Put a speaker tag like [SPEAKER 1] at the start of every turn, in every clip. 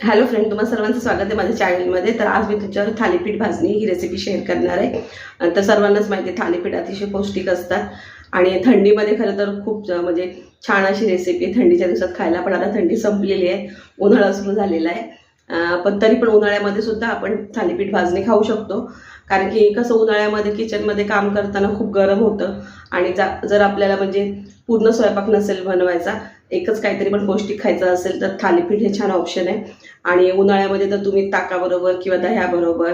[SPEAKER 1] Hello friend तुम्हाला सर्वांचं स्वागत आहे माझ्या चॅनलमध्ये तर आज मी तुमच्यावर थालीपीठ भाजणी ही रेसिपी शेअर करणार आहे. तर सर्वांनाच माहिती आहे थालीपीठ अतिशय पौष्टिक असतात. आणि थंडीमध्ये खरं तर खूप म्हणजे छान अशी रेसिपी आहे. थंडीच्या दिवसात खायला पण आता थंडी संपलेली आहे. उन्हाळा सुरू झालेला आहे. पण तरी पण उन्हाळ्यामध्ये सुद्धा आपण थालीपीठ भाजणी खाऊ शकतो. कारण की कसं उन्हाळ्यामध्ये किचनमध्ये काम करताना खूप गरम होतं. आणि जर आपल्याला म्हणजे पूर्ण स्वयंपाक नसेल बनवायचा एकच काहीतरी पण पौष्टिक खायचं असेल तर थालीपीठ हे छान ऑप्शन आहे. आणि उन्हाळ्यामध्ये तर तुम्ही ताकाबरोबर किंवा दह्याबरोबर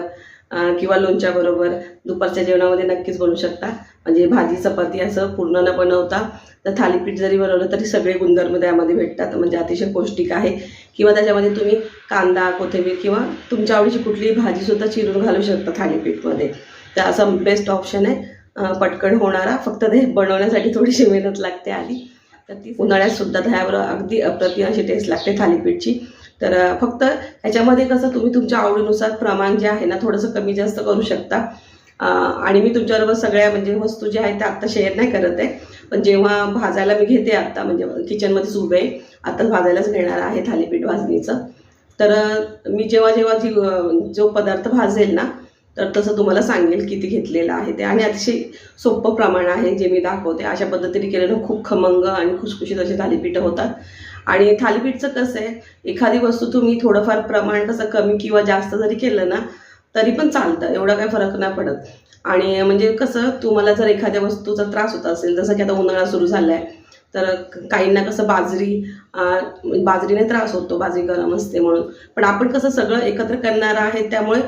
[SPEAKER 1] किंवा लोणच्याबरोबर दुपारच्या जेवणामध्ये नक्कीच बनवू शकता. म्हणजे भाजी चपाती असं पूर्ण न बनवता तर थालीपीठ जरी बनवलं तरी सगळे गुणधर्म त्यामध्ये भेटतात. म्हणजे अतिशय पौष्टिक आहे. किंवा त्याच्यामध्ये तुम्ही कांदा कोथिंबीर किंवा तुमच्या आवडीची कुठलीही भाजीसुद्धा चिरून घालू शकता थालीपीठमध्ये. तर असं बेस्ट ऑप्शन आहे. पटकन होणारा. फक्त ते बनवण्यासाठी थोडीशी मेहनत लागते आधी. तर ती उन्हाळ्यात सुद्धा दह्यावर अगदी अप्रतिम अशी टेस्ट लागते थालीपीठची. तर फक्त ह्याच्यामध्ये कसं तुम्ही तुमच्या आवडीनुसार प्रमाण जे आहे ना थोडंसं कमी जास्त करू शकता. आणि मी तुमच्याबरोबर सगळ्या म्हणजे वस्तू ज्या आहेत त्या आत्ता शेअर नाही करत आहे. पण जेव्हा भाजायला मी घेते आत्ता म्हणजे किचनमध्येच उभे आहे आत्ताच भाजायलाच घेणार आहे थालीपीठ भाजणीचं तर मी जेव्हा जेव्हा जी जो पदार्थ भाजेल ना तर तसं तुम्हाला सांगेल किती घेतलेलं आहे ते. आणि अतिशय सोपं प्रमाण आहे जे मी दाखवते. अशा पद्धतीने केलेलं खूप खमंग आणि खुसखुशीत असे थालीपीठं होतात. आणि थालीपीठचं कसं आहे एखादी वस्तू तुम्ही थोडंफार प्रमाण कसं कमी किंवा जास्त जरी केलं ना तरी पण चालतं एवढा काही फरक नाही पडत. आणि म्हणजे कसं तुम्हाला जर एखाद्या वस्तूचा त्रास होत असेल जसं की आता उन्हाळा सुरू झाला आहे तर काहींना कसं बाजरी बाजरीने त्रास होतो बाजरी गरम असते म्हणून. पण आपण कसं सगळं एकत्र करणार आहे त्यामुळे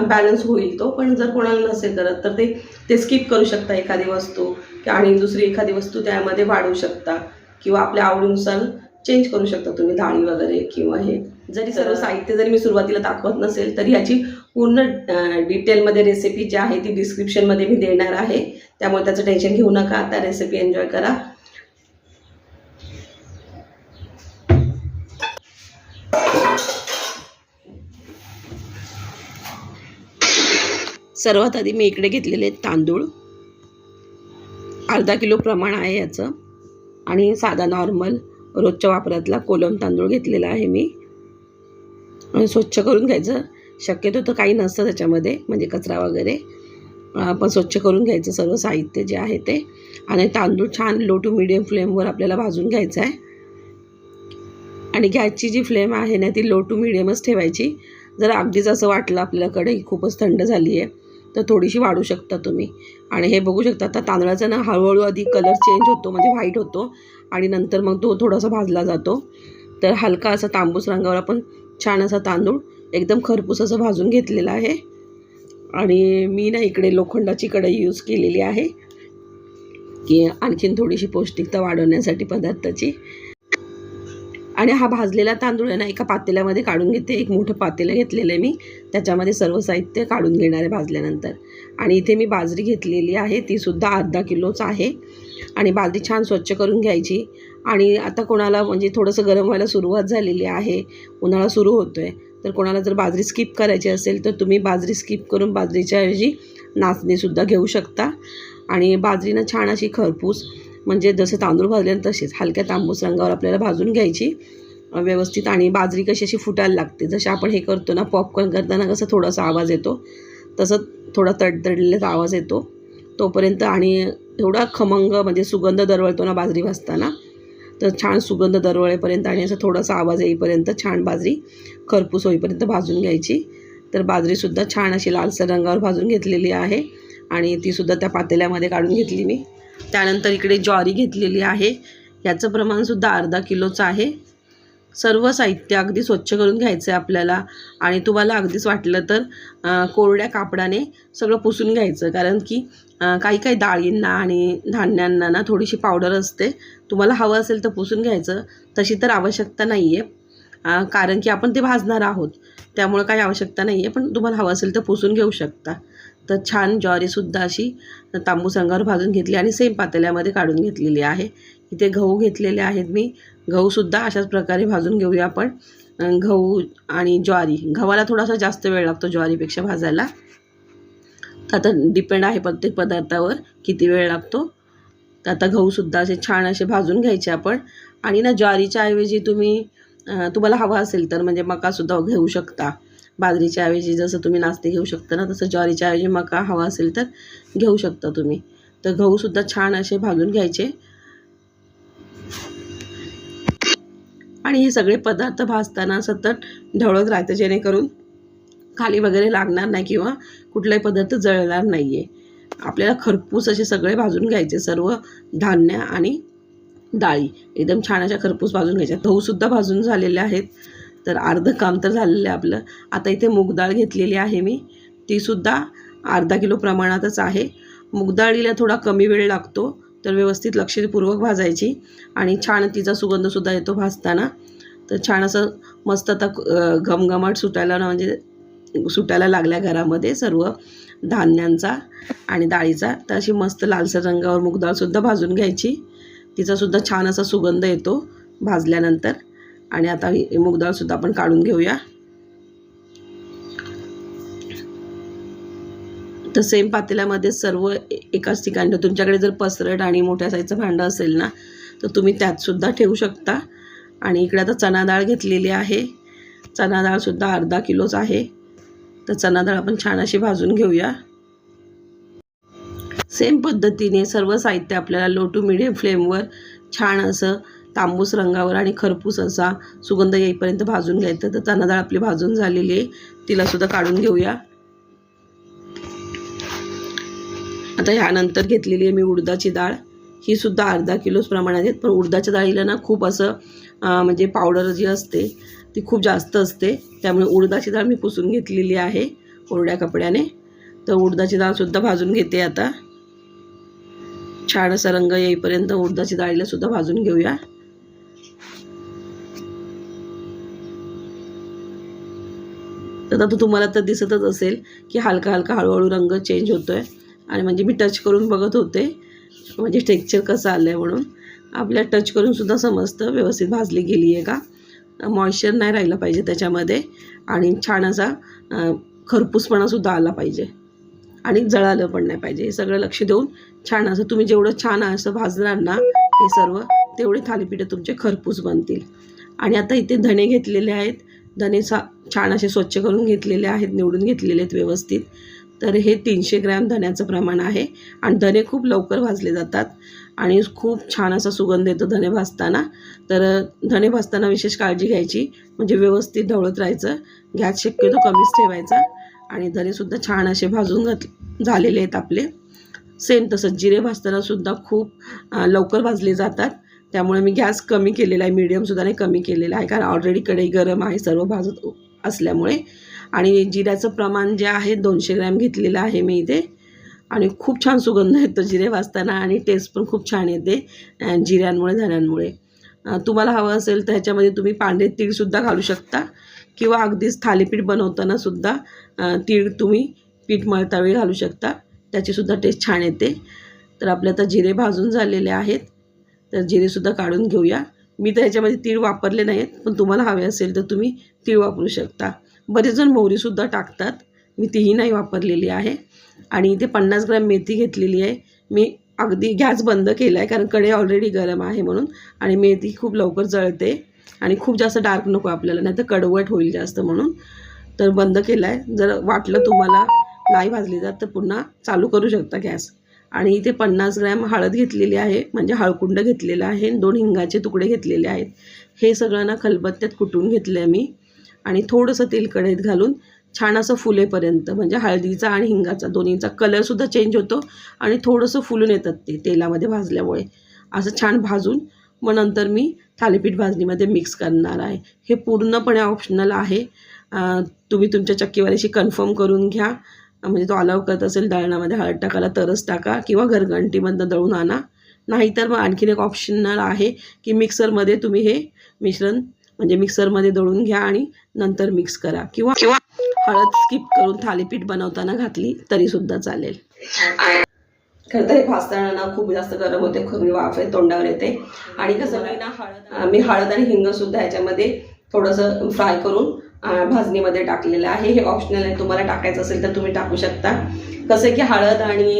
[SPEAKER 1] बॅलन्स होईल तो पण जर कोणाला नसेल करत तर ते ते स्किप करू शकता एखादी वस्तू आणि दुसरी एखादी वस्तू त्यामध्ये वाढवू शकता किंवा आपल्या आवडीनुसार चेंज करू शकता तुम्ही डाळी वगैरे किंवा हे. जरी सर्व साहित्य जरी मी सुरुवातीला दाखवत नसेल तरी याची पूर्ण डिटेलमध्ये रेसिपी जी आहे ती डिस्क्रिप्शनमध्ये मी देणार आहे. त्यामुळे त्याचं टेन्शन घेऊ नका. आता रेसिपी एन्जॉय करा. सर्वात आधी मी इकडे घेतलेले तांदूळ. अर्धा किलो प्रमाण आहे याचं. आणि साधा नॉर्मल रोजच्या वापरातला कोलम तांदूळ घेतलेला आहे मी. आणि स्वच्छ करून घ्यायचं. शक्यतो तर काही नसतं त्याच्यामध्ये म्हणजे कचरा वगैरे. आपण पण स्वच्छ करून घ्यायचं सर्व साहित्य जे आहे ते. आणि तांदूळ छान लो टू मिडियम फ्लेमवर आपल्याला भाजून घ्यायचं आहे. आणि गॅसची जी फ्लेम आहे ना ती लो टू मिडियमच ठेवायची. जर अगदीच असं वाटलं आपल्याकडे ही खूपच थंड झाली आहे तर थोडीशी वाढू शकता तुम्ही. आणि हे बघू शकता आता तांदळाचा ना हळूहळू आधी कलर चेंज होतो म्हणजे व्हाईट होतो. आणि नंतर मग तो थोडासा भाजला जातो. तर हलका असा तांबूस रंगावर आपण छान असा तांदूळ एकदम खरपूस असं भाजून घेतलेला आहे. आणि मी ना इकडे लोखंडाची कढई यूज केलेली आहे. की आणखीन थोडीशी पौष्टिकता वाढवण्यासाठी पदार्थाची. आणि हा भाजलेला तांदूळ आहे ना एका पातेल्यामध्ये काढून घेते. एक मोठं पातेलं घेतलेलं आहे मी. त्याच्यामध्ये सर्व साहित्य काढून घेणार आहे भाजल्यानंतर. आणि इथे मी बाजरी घेतलेली आहे. तीसुद्धा अर्धा किलोच आहे. आणि बाजरी छान स्वच्छ करून घ्यायची. आणि आता कोणाला म्हणजे थोडंसं गरम व्हायला सुरुवात झालेली आहे उन्हाळा सुरू होतो आहे तर कोणाला जर बाजरी स्किप करायची असेल तर तुम्ही बाजरी स्किप करून बाजरीच्या ऐवजी नाचणीसुद्धा घेऊ शकता. आणि बाजरीनं छान अशी खरपूस म्हणजे जसं तांदूळ भाजले तसेच हलक्या तांबूस रंगावर आपल्याला भाजून घ्यायची. व्यवस्थित आणि बाजरी कशी अशी फुटायला लागते जसे आपण हे करतो ना पॉपकॉर्न करताना कसं थोडासा आवाज येतो तसं थोडा तडतडलेलाच आवाज येतो. तोपर्यंत आणि एवढा खमंग म्हणजे सुगंध दरवळतो ना बाजरी भाजताना तर छान सुगंध दरवळेपर्यंत आणि असं थोडासा आवाज येईपर्यंत छान बाजरी खरपूस होईपर्यंत भाजून घ्यायची. तर बाजरीसुद्धा छान अशी लालसर रंगावर भाजून घेतलेली आहे आणि तीसुद्धा त्या पातेल्यामध्ये काढून घेतली मी. त्यानंतर इकडे ज्वारी घेतलेली आहे. याचं प्रमाणसुद्धा अर्धा किलोचं आहे. सर्व साहित्य अगदी स्वच्छ करून घ्यायचं आहे आपल्याला. आणि तुम्हाला अगदीच वाटलं तर कोरड्या कापडाने सगळं पुसून घ्यायचं. कारण की काही काही डाळींना आणि धान्यांना ना थोडीशी पावडर असते. तुम्हाला हवं असेल तर पुसून घ्यायचं. तशी तर आवश्यकता नाही आहे कारण की आपण ते भाजणार आहोत. त्यामुळं काही आवश्यकता नाही आहे पण तुम्हाला हवं असेल तर पुसून घेऊ शकता. तर छान ज्वारीसुद्धा अशी तांबूस अंगावर भाजून घेतली आणि सेम पातेल्यामध्ये काढून घेतलेली आहे. इथे गहू घेतलेले आहेत मी. गहूसुद्धा अशाच प्रकारे भाजून घेऊया आपण. गहू आणि ज्वारी. गव्हाला थोडासा जास्त वेळ लागतो ज्वारीपेक्षा भाजायला. तर आता डिपेंड आहे प्रत्येक पदार्थावर किती वेळ लागतो. तर आता गहूसुद्धा असे छान असे भाजून घ्यायचे आपण. आणि ना ज्वारीच्या ऐवजी तुम्ही तुम्हाला हवा असेल तर म्हणजे मकासुद्धा घेऊ शकता. बाजरीच्या ऐवजी जसं तुम्ही नाश्ते घेऊ शकता ना तसं ज्वारीच्या ऐवजी मका हवा असेल तर घेऊ शकता तुम्ही. तर गहूसुद्धा छान असे भाजून घ्यायचे. आणि हे सगळे पदार्थ भाजताना सतत ढवळत राहतं जेणेकरून खाली वगैरे लागणार नाही किंवा कुठलाही पदार्थ जळणार नाही आहे आपल्याला खरपूस असे सगळे भाजून घ्यायचे सर्व धान्य आणि डाळी. एकदम छान अशा खरपूस भाजून घ्यायच्या. गहूसुद्धा भाजून झालेले आहेत. तर अर्धं काम तर झालेलं आहे आपलं. आता इथे मूगडाळ घेतलेली आहे मी. तीसुद्धा अर्धा किलो प्रमाणातच आहे. मूगडाळीला थोडा कमी वेळ लागतो. तर व्यवस्थित लक्षपूर्वक भाजायची. आणि छान तिचा सुगंधसुद्धा येतो भाजताना. तर छान असं मस्त आता घमघमट घमघमाट सुटायला ना म्हणजे सुटायला लागल्या घरामध्ये सर्व धान्यांचा आणि डाळीचा. तर अशी मस्त लालसर रंगावर मूगडाळसुद्धा भाजून घ्यायची. तिचासुद्धा छान असा सुगंध येतो भाजल्यानंतर. आणि आता ही मूगडाळसुद्धा आपण काढून घेऊया. तर सेम पातेल्यामध्ये सर्व एकाच ठिकाणी. तुमच्याकडे जर पसरट आणि मोठ्या साईजचं भांडं असेल ना तर तुम्ही त्यातसुद्धा ठेवू शकता. आणि इकडे आता चणा डाळ घेतलेली आहे. चणा डाळसुद्धा अर्धा किलोच आहे. तर चणा डाळ आपण छान अशी भाजून घेऊया. सेम पद्धतीने सर्व साहित्य आपल्याला लो टू मिडियम फ्लेमवर छान असं तांबूस रंगावर आणि खरपूस असा सुगंध येईपर्यंत भाजून घ्यायचं. तर चणा डाळ आपली भाजून झालेली आहे. तिलासुद्धा काढून घेऊया. आता ह्यानंतर घेतलेली आहे मी उडदाची डाळ. ही सुद्धा अर्धा किलोच प्रमाणात आहेत पण उडदाच्या डाळीला ना खूप असं म्हणजे पावडर जी असते ती खूप जास्त असते. त्यामुळे उडदाची डाळ मी पुसून घेतलेली आहे कोरड्या कपड्याने. तर उडदाची डाळसुद्धा भाजून घेते आता. छान असा रंग येईपर्यंत उडदाची डाळीला सुद्धा भाजून घेऊया. तर आता तुम्हाला तर दिसतच असेल की हलका हलका हळूहळू रंग चेंज होतोय. आणि म्हणजे मी टच करून बघत होते. म्हणजे टेक्चर कसं आलं आहे म्हणून आपल्या टच करूनसुद्धा समजतं व्यवस्थित भाजली गेली आहे का? मॉइश्चर नाही राहिलं पाहिजे त्याच्यामध्ये. आणि छान असा खरपूसपणासुद्धा आला पाहिजे. आणि जळालं पण नाही पाहिजे. हे सगळं लक्ष देऊन छान असं तुम्ही जेवढं छान असं भाजणार ना हे सर्व तेवढे थालीपीठं तुमचे खरपूस बनतील. आणि आता इथे धणे घेतलेले आहेत. धणे सा छान असे स्वच्छ करून घेतलेले आहेत निवडून घेतलेले आहेत व्यवस्थित. तर हे तीनशे ग्रॅम धण्याचं प्रमाण आहे. आणि धणे खूप लवकर भाजले जातात. आणि खूप छान असा सुगंध येतो धणे भाजताना. तर धणे भाजताना विशेष काळजी घ्यायची. म्हणजे व्यवस्थित ढवळत राहायचं. गॅस शक्यतो कमीच ठेवायचा. आणि धणेसुद्धा छान असे भाजून घात झालेले आहेत आपले. सेम तसंच जिरे भाजतानासुद्धा खूप लवकर भाजले जातात. त्यामुळे मी गॅस कमी केलेला आहे. मीडियमसुद्धा नाही कमी केलेला आहे. कारण ऑलरेडी कढई गरम आहे. सर्व भाजत असल्यामुळे. आणि जिऱ्याचं प्रमाण जे आहे दोनशे ग्रॅम घेतलेलं आहे मी इथे. आणि खूप छान सुगंध येतो जिरे वाचताना आणि टेस्ट पण खूप छान येते जिऱ्यांमुळे धण्यांमुळे तुम्हाला हवं असेल तर ह्याच्यामध्ये तुम्ही पांढरे तीळसुद्धा घालू शकता किंवा अगदीच थालीपीठ बनवताना सुद्धा तीळ तुम्ही पीठ मळतावेळी घालू शकता. त्याचीसुद्धा टेस्ट छान येते. तर आपले आता जिरे भाजून झालेले आहेत. तर जिरेसुद्धा काढून घेऊया. मी तर ह्याच्यामध्ये तीळ वापरले नाहीत पण तुम्हाला हवे असेल तर तुम्ही तीळ वापरू शकता. बरेचजण मोहरीसुद्धा टाकतात. मी तीही नाही वापरलेली आहे. आणि इथे पन्नास ग्रॅम मेथी घेतलेली आहे. मी अगदी गॅस बंद केला आहे कारण कडे ऑलरेडी गरम आहे म्हणून. आणि मेथी खूप लवकर जळते. आणि खूप जास्त डार्क नको आपल्याला नाही तर कडवट होईल जास्त म्हणून. तर बंद केला आहे जर वाटलं तुम्हाला नाही भाजली जात तर पुन्हा चालू करू शकता गॅस. आणि इथे पन्नास ग्रॅम हळद घेतलेली आहे. म्हणजे हळकुंड घेतलेलं आहे. दोन हिंगाचे तुकडे घेतलेले आहेत. हे सगळं ना खलबत्त्यात कुटून घेतलं आहे मी. आणि थोडंसं तेल कढईत घालून छान असं फुलेपर्यंत. म्हणजे हळदीचा आणि हिंगाचा दोन्हीचा कलरसुद्धा चेंज होतो आणि थोडंसं फुलून येतात ते तेलामध्ये भाजल्यामुळे. असं छान भाजून मग नंतर मी थालीपीठ भाजणीमध्ये मिक्स करणार आहे. हे पूर्णपणे ऑप्शनल आहे. तुम्ही तुमच्या चक्कीवारीशी कन्फर्म करून घ्या. म्हणजे तो अलाव करत असेल दळणामध्ये हळद टाकायला तरच टाका किंवा घरघंटीमधनं दळून आणा. नाहीतर मग आणखीन एक ऑप्शनल आहे की मिक्सरमध्ये तुम्ही हे मिश्रण म्हणजे मिक्सरमध्ये दळून घ्या आणि नंतर मिक्स करा. किंवा किंवा हळद स्किप करून थालीपीठ बनवताना घातली तरी सुद्धा चालेल. खरं तर हे भाजताना ना खूप जास्त गरम होते खूप वाफ आहे तोंडावर येते. आणि कसं मी ना हळद मी हळद आणि हिंग सुद्धा ह्याच्यामध्ये थोडंसं फ्राय करून भाजणीमध्ये टाकलेलं आहे. हे ऑप्शनल आहे तुम्हाला टाकायचं असेल तर तुम्ही टाकू शकता. कसं की हळद आणि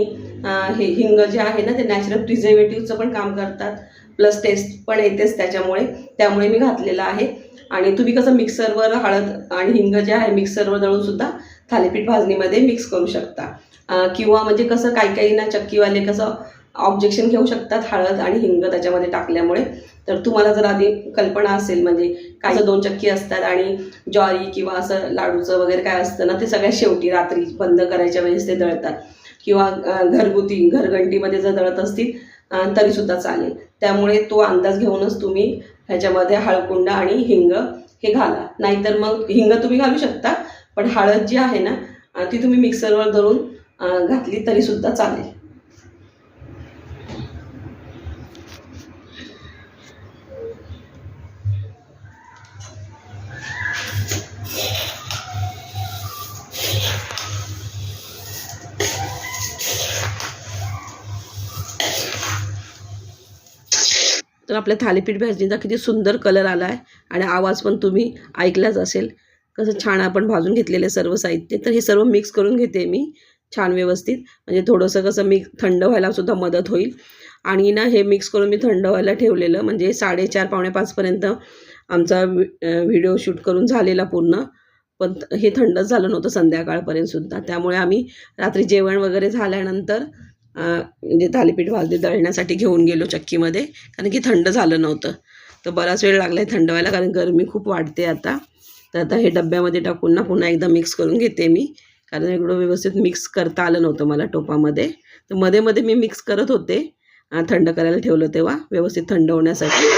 [SPEAKER 1] हे हिंग जे आहे ना ते नॅचरल प्रिझर्वेटिव्हचं पण काम करतात. प्लस टेस्ट पण येतेच त्याच्यामुळे. त्यामुळे मी घातलेलं आहे. आणि तुम्ही कसं मिक्सरवर हळद आणि हिंग जे आहे मिक्सरवर दळून सुद्धा थालीपीठ भाजणीमध्ये मिक्स करू शकता. किंवा म्हणजे कसं काही काही ना चक्कीवाले कसं ऑब्जेक्शन घेऊ शकतात हळद आणि हिंग त्याच्यामध्ये टाकल्यामुळे. तर तुम्हाला जर आधी कल्पना असेल म्हणजे काय दोन चक्की असतात आणि ज्वारी किंवा असं लाडूचं वगैरे काय असतं ना ते सगळ्यात शेवटी रात्री बंद करायच्या वेळेस ते दळतात. किंवा घरगुती घरघंटीमध्ये जर दळत असतील तरीसुद्धा चालेल. त्यामुळे तो अंदाज घेऊनच तुम्ही ह्याच्यामध्ये हळकुंड आणि हिंग हे घाला. नाहीतर मग हिंग तुम्ही घालू शकता पण हळद जी आहे ना ती तुम्ही मिक्सरवर दळून घातली तरीसुद्धा चालेल. तर आपल्या थालीपीठ भाजणीचा किती सुंदर कलर आला आहे आणि आवाज पण तुम्ही ऐकलाच असेल. कसं छान आपण भाजून घेतलेले सर्व साहित्य. तर हे सर्व मिक्स करून घेते मी छान व्यवस्थित. म्हणजे थोडंसं कसं मिक्स थंड व्हायला सुद्धा मदत होईल. आणि ना हे मिक्स करून मी थंड व्हायला ठेवलेलं. म्हणजे साडेचार पावणे पाचपर्यंत आमचा व्हिडिओ शूट करून झालेला पूर्ण. पण हे थंडच झालं नव्हतं संध्याकाळपर्यंतसुद्धा त्यामुळे आम्ही रात्री जेवण वगैरे झाल्यानंतर म्हणजे थालीपीठ भाजणी दळण्यासाठी घेऊन गेलो चक्कीमध्ये कारण की थंड झालं नव्हतं. तर बराच वेळ लागला आहे थंड व्हायला कारण गरमी खूप वाढते आता. तर आता हे डब्यामध्ये टाकून ना पुन्हा एकदा मिक्स करून घेते मी कारण एवढं व्यवस्थित मिक्स करता आलं नव्हतं मला टोपामध्ये. तर मध्ये मध्ये मी मिक्स करत होते थंड करायला ठेवलं तेव्हा व्यवस्थित थंड होण्यासाठी.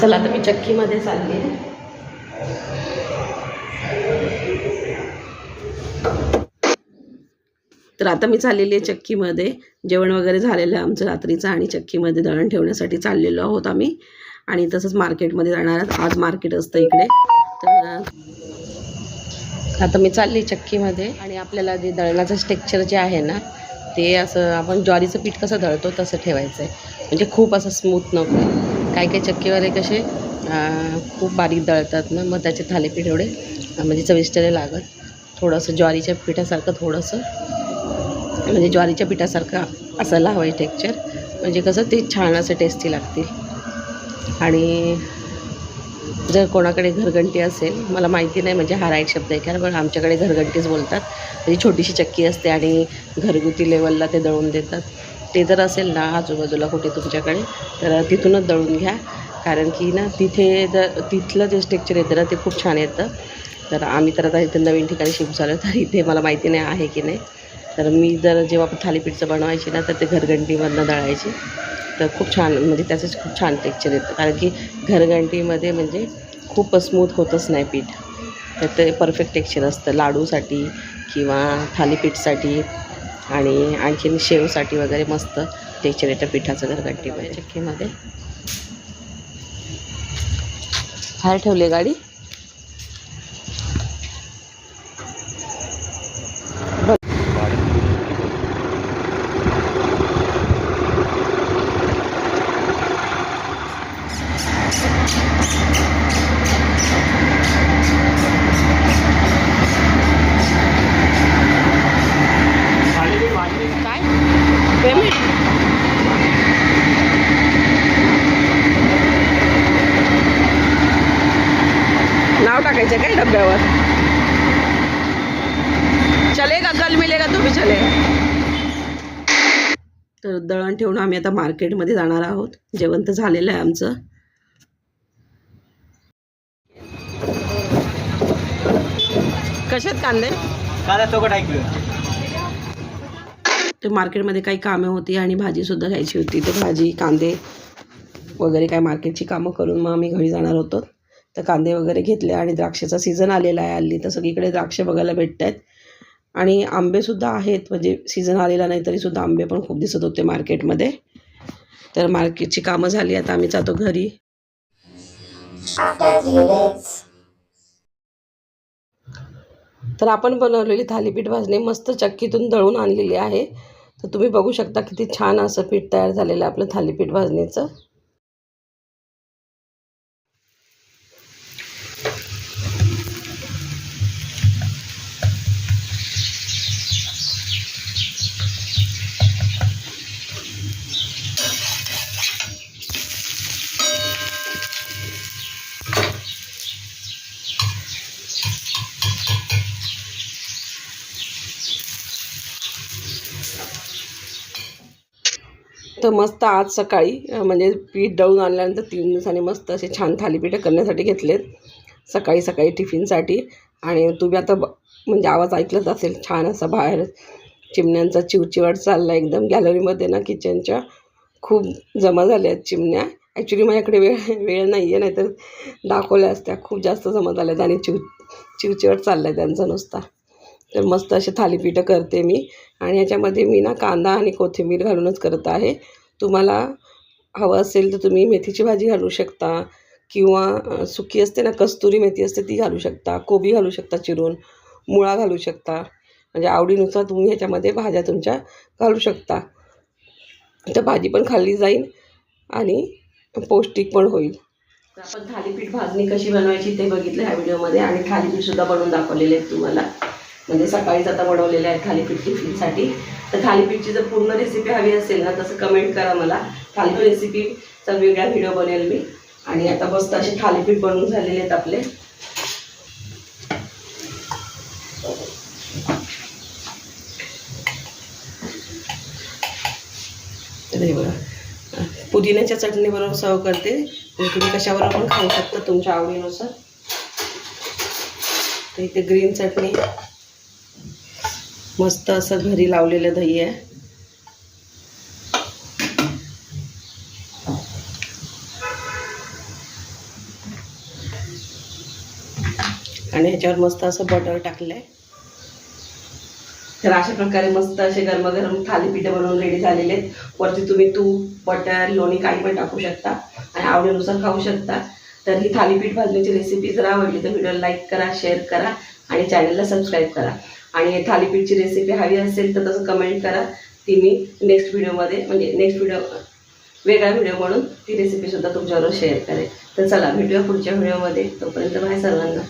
[SPEAKER 1] चला आता मी चक्कीमध्ये चालली आहे तर आता मी चाललेली आहे चक्कीमध्ये. जेवण वगैरे झालेलं आहे आमचं रात्रीचं आणि चक्कीमध्ये दळण ठेवण्यासाठी चाललेलो आहोत आम्ही. आणि तसंच मार्केटमध्ये जाणार आहोत आज मार्केट असतं इकडे. तर आता मी चालली चक्कीमध्ये आणि आपल्याला जे दळणाचं स्ट्रक्चर जे आहे ना ते असं आपण ज्वारीचं पीठ कसं दळतो तसं ठेवायचं आहे. म्हणजे खूप असं स्मूथ नको काही काही चक्कीवाले कसे खूप बारीक दळतात ना मग त्याचे थालीपीठ एवढे म्हणजे चविष्ट लागत. थोडंसं ज्वारीच्या पिठासारखं थोडंसं म्हणजे ज्वारीच्या पिठासारखं असायला हवं आहे टेक्चर म्हणजे कसं ते छान असं टेस्टी लागतील. आणि जर कोणाकडे घरघंटी असेल मला माहिती नाही म्हणजे हा राईट शब्द आहे कारण पण आमच्याकडे घरघंटीच बोलतात. म्हणजे छोटीशी चक्की असते आणि घरगुती लेवलला ते दळून देतात. ते जर असेल ना आजूबाजूला कुठे तुमच्याकडे तर तिथूनच दळून घ्या. कारण की ना तिथे जर तिथलं जे स्ट्रक्चर येतं ना ते खूप छान येतं. तर आम्ही तर आता इथे नवीन ठिकाणी शिफ्ट झालो तर इथे मला माहिती नाही आहे की नाही. तर मी जर जेव्हा थालीपीठचं बनवायची ना तर ते घरघंटीमधनं दळायची. तर खूप छान म्हणजे त्याचंच खूप छान टेक्चर येतं. कारण की घरघंटीमध्ये म्हणजे खूप स्मूथ होतच नाही पीठ. तर ते परफेक्ट टेक्चर असतं. लाडूसाठी किंवा थालीपीठसाठी आणि आणखीन शेवसाठी वगैरे मस्त टेक्चर येतं पिठाचं घरघंटीमध्ये चक्कीमध्ये. बाहेर ठेवली गाडी? डब्यावर चलेगा कल मिलेगा तो भी चलेगा तर दळण ठेवून आम्ही आता मार्केटमध्ये जाणार आहोत. जेवण तर झालेलं आहे आमचं. कशात कांदे? तर मार्केटमध्ये काही कामं होती आणि भाजीसुद्धा घ्यायची होती. तर भाजी कांदे वगैरे काय मार्केटची कामं करून मग आम्ही घरी जाणार होतो. तर कांदे वगैरे घेतले आणि द्राक्षाचा सीझन आलेला आहे हल्ली तर सगळीकडे द्राक्ष बघायला भेटत आहेत आणि आंबेसुद्धा आहेत म्हणजे सीझन आलेला नाही तरीसुद्धा आंबे पण खूप दिसत होते मार्केटमध्ये तर मार्केटची कामं झाली आता आम्ही जातो घरी. तर आपण बनवलेली थालीपीठ भाजणी मस्त चक्कीतून दळून आणलेली आहे. तर तुम्ही बघू शकता किती छान असं पीठ तयार झालेलं आहे आपलं थालीपीठ भाजणीचं. तर मस्त आज सकाळी म्हणजे पीठ दळून आणल्यानंतर तीन दिवसांनी मस्त असे छान थालीपीठं करण्यासाठी घेतलेत. सकाळी सकाळी टिफिनसाठी. आणि तुम्ही आता ब म्हणजे आवाज ऐकलंच असेल छान असा बाहेर चिमण्यांचा चिवचिवाट चालला एकदम गॅलरीमध्ये ना किचनच्या खूप जमा झाल्या आहेत चिमण्या. ॲक्च्युली माझ्याकडे वेळ वेळ नाही आहे नाहीतर दाखवल्या असत्या. खूप जास्त जमा झाल्या आहेत आणि चिव चिवचिवाट चालला आहे त्यांचा नुसता. तर मस्त असे थालीपीठं करते मी. आणि ह्याच्यामध्ये मी ना कांदा आणि कोथिंबीर घालूनच करत आहे. तुम्हाला हवं असेल तर तुम्ही मेथीची भाजी घालू शकता किंवा सुकी असते ना कस्तुरी मेथी असते ती घालू शकता कोबी घालू शकता चिरून मुळा घालू शकता. म्हणजे आवडीनुसार तुम्ही ह्याच्यामध्ये भाज्या तुमच्या घालू शकता. तर भाजी पण खाल्ली जाईल आणि पौष्टिक पण होईल. आपण थालीपीठ भाजणी कशी बनवायची ते बघितलं ह्या व्हिडिओमध्ये आणि थालीपीठसुद्धा बनवून दाखवलेले आहेत तुम्हाला. म्हणजे सकाळीच आता बनवलेले आहेत थालीपीठ टिफिनसाठी तर थालीपीठची जर पूर्ण रेसिपी हवी असेल ना तसं कमेंट करा मला. थालीपीठ रेसिपीचा वेगळा व्हिडिओ बनेल मी. आणि आता मस्त असे थालीपीठ बनवून झालेले आहेत आपले. हे बघा. पुदिन्याच्या चटणीबरोबर सर्व करते. तुम्ही कशाबरोबर पण खाऊ शकता तुमच्या आवडीनुसार. तर इथे ग्रीन चटणी. मस्त असं घरी लावलेलं दही आहे. आणि ह्याच्यावर मस्त असं बटर टाकलं आहे तर अशा प्रकारे मस्त असे गरमागरम थालीपीठ बनवून रेडी झालेले आहेत. वरती तुम्ही तूप बटर लोणी काही पण टाकू शकता आणि आवडीनुसार खाऊ शकता. तर ही थालीपीठ भाजण्याची रेसिपी जर आवडली तर व्हिडिओला लाईक करा शेअर करा आणि चॅनलला सबस्क्राईब करा. आणि थालीपीठची रेसिपी हवी असेल तर तसं कमेंट करा. ती मी नेक्स्ट व्हिडिओमध्ये म्हणजे नेक्स्ट व्हिडिओ वेगळा व्हिडिओ म्हणून ती रेसिपीसुद्धा तुमच्याबरोबर शेअर करेल तर चला भेटूया पुढच्या व्हिडिओमध्ये तोपर्यंत बाय सर्वांना